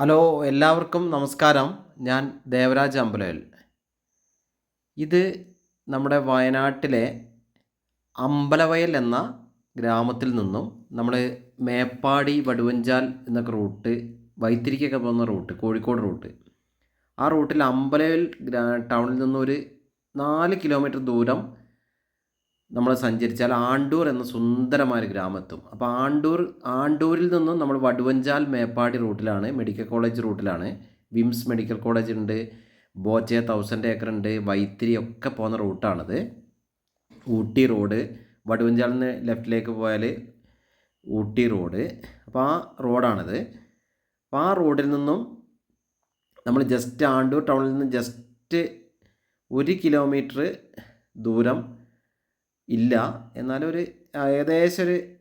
Hello എല്ലാവർക്കും നമസ്കാരം. ഞാൻ ദേവരാജ് അമ്പലയൽ ഇത് നമ്മുടെ വയനാട്ടിലെ അമ്പലവയൽ എന്ന ഗ്രാമത്തിൽ നിന്നും നമ്മൾ മേപ്പാടി വടുവഞ്ചാൽ എന്നൊക്കെ റൂട്ട് വൈത്തിരിക്കൊക്കെ പോകുന്ന റൂട്ട് കോഴിക്കോട് റൂട്ട്. ആ റൂട്ടിൽ അമ്പലവയൽ ടൗണിൽ നിന്നൊരു നാല് കിലോമീറ്റർ ദൂരം നമ്മൾ സഞ്ചരിച്ചാൽ ആണ്ടൂർ എന്ന സുന്ദരമായ ഒരു ഗ്രാമത്തും. അപ്പോൾ ആണ്ടൂർ ആണ്ടൂരിൽ നിന്നും നമ്മൾ വടുവഞ്ചാൽ മേപ്പാടി റൂട്ടിലാണ് മെഡിക്കൽ കോളേജ് റൂട്ടിലാണ്. വിംസ് മെഡിക്കൽ കോളേജ് ഉണ്ട് ബോച്ചെ തൗസൻഡ് ഏക്കർ ഉണ്ട് വൈത്തിരി ഒക്കെ പോകുന്ന റൂട്ടാണത്. ഊട്ടി റോഡ് വടുവഞ്ചാലിൽ നിന്ന് ലെഫ്റ്റിലേക്ക് പോയാൽ ഊട്ടി റോഡ്. അപ്പോൾ ആ റോഡാണത്. അപ്പോൾ ആ റോഡിൽ നിന്നും നമ്മൾ ജസ്റ്റ് ആണ്ടൂർ ടൗണിൽ നിന്ന് ജസ്റ്റ് ഒരു കിലോമീറ്റർ ദൂരം ഇല്ല. എന്നാലൊരു ഏകദേശം ഒരു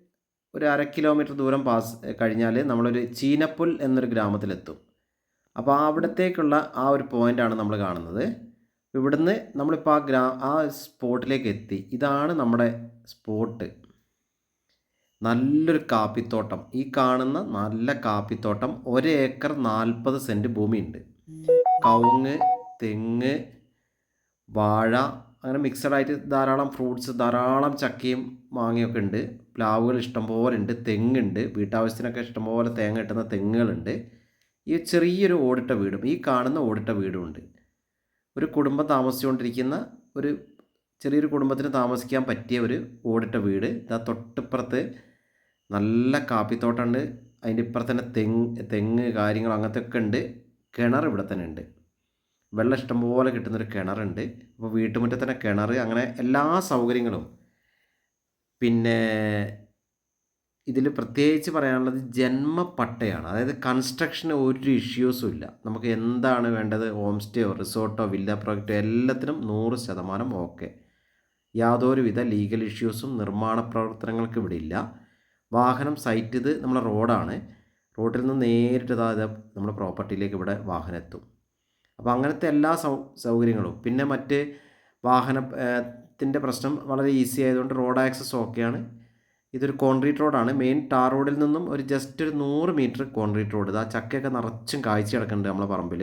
ഒരു അര കിലോമീറ്റർ ദൂരം പാസ് കഴിഞ്ഞാൽ നമ്മളൊരു ചീനപ്പുൽ എന്നൊരു ഗ്രാമത്തിലെത്തും. അപ്പോൾ അവിടത്തേക്കുള്ള ആ ഒരു പോയിന്റാണ് നമ്മൾ കാണുന്നത്. ഇവിടുന്ന് നമ്മളിപ്പോൾ ആ ഗ്രാ ആ സ്പോട്ടിലേക്ക് എത്തി ഇതാണ് നമ്മുടെ സ്പോട്ട്. നല്ലൊരു കാപ്പിത്തോട്ടം. ഈ കാണുന്ന നല്ല കാപ്പിത്തോട്ടം. ഒരു ഏക്കർ നാൽപ്പത് സെന്റ് ഭൂമിയുണ്ട്. കവുങ്ങ് തെങ്ങ് വാഴ അങ്ങനെ മിക്സഡ് ആയിട്ട് ധാരാളം ഫ്രൂട്ട്സ് ധാരാളം ചക്കയും മാങ്ങയൊക്കെ ഉണ്ട്. പ്ലാവുകൾ ഇഷ്ടംപോലെ ഉണ്ട് തെങ്ങുണ്ട്. വീട്ടാവശ്യത്തിനൊക്കെ ഇഷ്ടംപോലെ തേങ്ങ കിട്ടുന്ന തെങ്ങുകളുണ്ട്. ഈ ചെറിയൊരു ഓടിട്ട വീടും ഈ കാണുന്ന ഓടിട്ട വീടും ഉണ്ട്. ഒരു കുടുംബം താമസിച്ചുകൊണ്ടിരിക്കുന്ന ഒരു ചെറിയൊരു കുടുംബത്തിന് താമസിക്കാൻ പറ്റിയ ഒരു ഓടിട്ട വീട്. ഇതാ തൊട്ടിപ്പുറത്ത് നല്ല കാപ്പിത്തോട്ടമുണ്ട് അതിന്റെ ഇപ്പുറത്തന്നെ തെങ്ങ് തെങ്ങ് കാര്യങ്ങൾ അങ്ങനത്തെ ഒക്കെ ഉണ്ട്. കിണർ ഇവിടെ തന്നെ ഉണ്ട്. വെള്ളം ഇഷ്ടംപോലെ കിട്ടുന്നൊരു കിണറുണ്ട്. അപ്പോൾ വീട്ടുമുറ്റത്ത് തന്നെ കിണർ അങ്ങനെ എല്ലാ സൗകര്യങ്ങളും. പിന്നെ ഇതിൽ പ്രത്യേകിച്ച് പറയാനുള്ളത് ജന്മപ്പട്ടയാണ്. അതായത് കൺസ്ട്രക്ഷന് ഒരു ഇഷ്യൂസും ഇല്ല. നമുക്ക് എന്താണ് വേണ്ടത്? ഹോം സ്റ്റേയോ റിസോർട്ടോ വില്ല പ്രോജക്റ്റോ എല്ലാത്തിനും നൂറ് ശതമാനം ഓക്കെ യാതൊരുവിധ ലീഗൽ ഇഷ്യൂസും നിർമ്മാണ പ്രവർത്തനങ്ങൾക്ക് ഇവിടെ ഇല്ല. വാഹനം സൈറ്റ് ഇത് നമ്മളെ റോഡാണ് റോഡിൽ നിന്ന് നേരിട്ട് നമ്മുടെ പ്രോപ്പർട്ടിയിലേക്ക് ഇവിടെ വാഹനം എത്തും. അപ്പോൾ അങ്ങനത്തെ എല്ലാ സൗ സൗകര്യങ്ങളും. പിന്നെ മറ്റ് വാഹനത്തിന്റെ പ്രശ്നം വളരെ ഈസി ആയതുകൊണ്ട് റോഡ് ആക്സസ് ഓക്കെയാണ് ഇതൊരു കോൺക്രീറ്റ് റോഡാണ് മെയിൻ ടാർ റോഡിൽ നിന്നും ഒരു ജസ്റ്റ് ഒരു നൂറ് മീറ്റർ കോൺക്രീറ്റ് റോഡ് ഇത് ആ ചക്കയൊക്കെ നിറച്ചും കാഴ്ച കിടക്കുന്നുണ്ട് നമ്മളെ പറമ്പിൽ.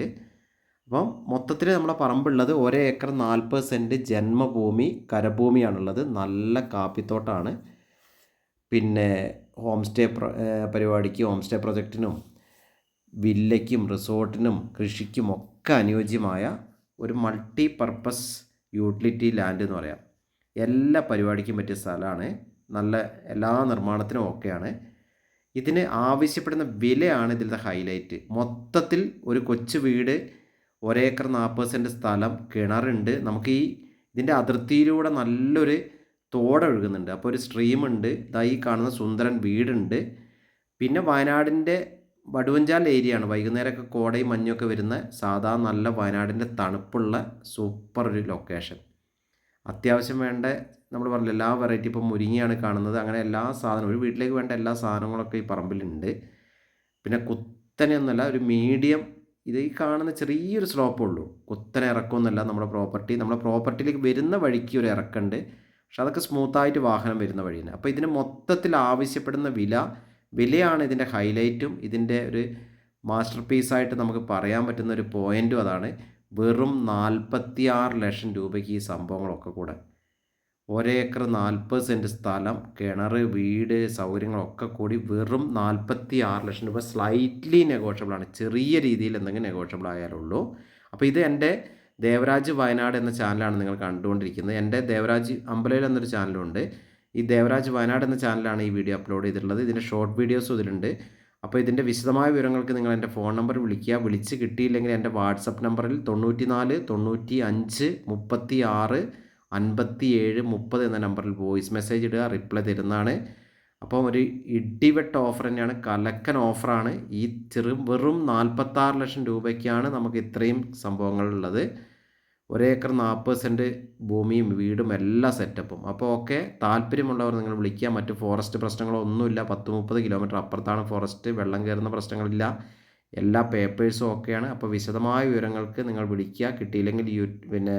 അപ്പം മൊത്തത്തിൽ നമ്മളെ പറമ്പുള്ളത് ഒരേ ഏക്കർ നാൽപ്പത് സെന്റ് ജന്മഭൂമി കരഭൂമിയാണുള്ളത്. നല്ല കാപ്പിത്തോട്ടമാണ് പിന്നെ ഹോം സ്റ്റേ പരിപാടിക്ക് ഹോം സ്റ്റേ പ്രൊജക്റ്റിനും വില്ലയ്ക്കും റിസോർട്ടിനും കൃഷിക്കും ഒക്കെ അനുയോജ്യമായ ഒരു മൾട്ടി പർപ്പസ് യൂട്ടിലിറ്റി ലാൻഡ് എന്ന് പറയാം. എല്ലാ പരിപാടിക്കും പറ്റിയ സ്ഥലമാണ്. നല്ല എല്ലാ നിർമ്മാണത്തിനും ഓക്കെയാണ് ഇതിന് ആവശ്യപ്പെടുന്ന വിലയാണ് ഇതിലത്തെ ഹൈലൈറ്റ് മൊത്തത്തിൽ ഒരു കൊച്ചു വീട് ഒരേക്കർ നാൽപ്പത് സെന്റ് സ്ഥലം കിണറുണ്ട്. നമുക്ക് ഈ ഇതിന്റെ അതിർത്തിയിലൂടെ നല്ലൊരു തോടൊഴുകുന്നുണ്ട് അപ്പോൾ ഒരു സ്ട്രീമുണ്ട് ഇതായി കാണുന്ന സുന്ദരൻ വീടുണ്ട്. പിന്നെ വയനാടിന്റെ വടുവഞ്ചാൽ ഏരിയ ആണ് വൈകുന്നേരമൊക്കെ കോടയും മഞ്ഞൊക്കെ വരുന്ന സാധാ നല്ല വയനാടിന്റെ തണുപ്പുള്ള സൂപ്പർ ഒരു ലൊക്കേഷൻ അത്യാവശ്യം വേണ്ട നമ്മൾ പറഞ്ഞില്ല എല്ലാ വെറൈറ്റി ഇപ്പം മുരിങ്ങയാണ് കാണുന്നത്. അങ്ങനെ എല്ലാ സാധനവും ഒരു വീട്ടിലേക്ക് വേണ്ട എല്ലാ സാധനങ്ങളൊക്കെ ഈ പറമ്പിലുണ്ട്. പിന്നെ കുത്തനെ ഒന്നല്ല ഒരു മീഡിയം ഇത് ഈ കാണുന്ന ചെറിയൊരു സ്ലോപ്പ് ഉള്ളൂ. കുത്തനെ ഇറക്കമൊന്നുമല്ല നമ്മുടെ പ്രോപ്പർട്ടി നമ്മുടെ പ്രോപ്പർട്ടിയിലേക്ക് വരുന്ന വഴിക്ക് ഒരു ഇറക്കുണ്ട് പക്ഷെ അതൊക്കെ സ്മൂത്തായിട്ട് വാഹനം വരുന്ന വഴിയാണ്. അപ്പോൾ ഇതിന് മൊത്തത്തിൽ ആവശ്യപ്പെടുന്ന വില വിലയാണ് ഇതിന്റെ ഹൈലൈറ്റും ഇതിന്റെ ഒരു മാസ്റ്റർ പീസായിട്ട് നമുക്ക് പറയാൻ പറ്റുന്ന ഒരു പോയിന്റും അതാണ്. വെറും നാൽപ്പത്തി ആറ് ലക്ഷം രൂപയ്ക്ക് ഈ സംഭവങ്ങളൊക്കെ കൂടെ. ഒരേക്കർ നാൽപ്പത് സെന്റ് സ്ഥലം കിണർ വീട് സൗകര്യങ്ങളൊക്കെ കൂടി വെറും നാൽപ്പത്തി ആറ് ലക്ഷം രൂപ സ്ലൈറ്റ്ലി നെഗോഷ്യബിളാണ് ചെറിയ രീതിയിൽ എന്തെങ്കിലും നെഗോഷ്യബിൾ ആയാലുള്ളൂ. അപ്പോൾ ഇത് എന്റെ ദേവരാജ് വയനാട് എന്ന ചാനലാണ് നിങ്ങൾ കണ്ടുകൊണ്ടിരിക്കുന്നത്. എന്റെ ദേവരാജ് അമ്പലയിൽ എന്നൊരു ചാനലുണ്ട് ഈ ദേവരാജ് വയനാട് എന്ന ചാനലാണ് ഈ വീഡിയോ അപ്ലോഡ് ചെയ്തിട്ടുള്ളത്. ഇതിന്റെ ഷോർട്ട് വീഡിയോസും ഇതിലുണ്ട്. അപ്പോൾ ഇതിന്റെ വിശദമായ വിവരങ്ങൾക്ക് നിങ്ങൾ എന്റെ ഫോൺ നമ്പർ വിളിക്കുക. വിളിച്ച് കിട്ടിയില്ലെങ്കിൽ എന്റെ വാട്സപ്പ് നമ്പറിൽ തൊണ്ണൂറ്റി നാല് തൊണ്ണൂറ്റി അഞ്ച് മുപ്പത്തി ആറ് അൻപത്തി ഏഴ് മുപ്പത് എന്ന നമ്പറിൽ വോയിസ് മെസ്സേജ് ഇടുക റിപ്ലൈ തരുന്നതാണ്. അപ്പോൾ ഒരു ഇടിവെട്ട ഓഫർ തന്നെയാണ്. കലക്കൻ ഓഫറാണ് ഈ ചെറു വെറും നാൽപ്പത്താറ് ലക്ഷം രൂപയ്ക്കാണ് നമുക്ക് ഇത്രയും സംഭവങ്ങളുള്ളത് ഒരേക്കർ നാൽപ്പത് സെന്റ് ഭൂമിയും വീടും എല്ലാ സെറ്റപ്പും അപ്പോൾ ഓക്കെ താല്പര്യമുള്ളവർ നിങ്ങൾ വിളിക്കുക മറ്റ് ഫോറസ്റ്റ് പ്രശ്നങ്ങളോ ഒന്നുമില്ല. പത്ത് മുപ്പത് കിലോമീറ്റർ അപ്പുറത്താണ് ഫോറസ്റ്റ് വെള്ളം കയറുന്ന പ്രശ്നങ്ങളില്ല. എല്ലാ പേപ്പേഴ്സും ഓക്കെയാണ് അപ്പോൾ വിശദമായ വിവരങ്ങൾക്ക് നിങ്ങൾ വിളിക്കുക. കിട്ടിയില്ലെങ്കിൽ യൂ പിന്നെ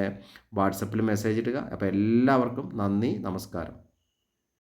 വാട്സപ്പിൽ മെസ്സേജ് ഇടുക. അപ്പോൾ എല്ലാവർക്കും നന്ദി നമസ്കാരം.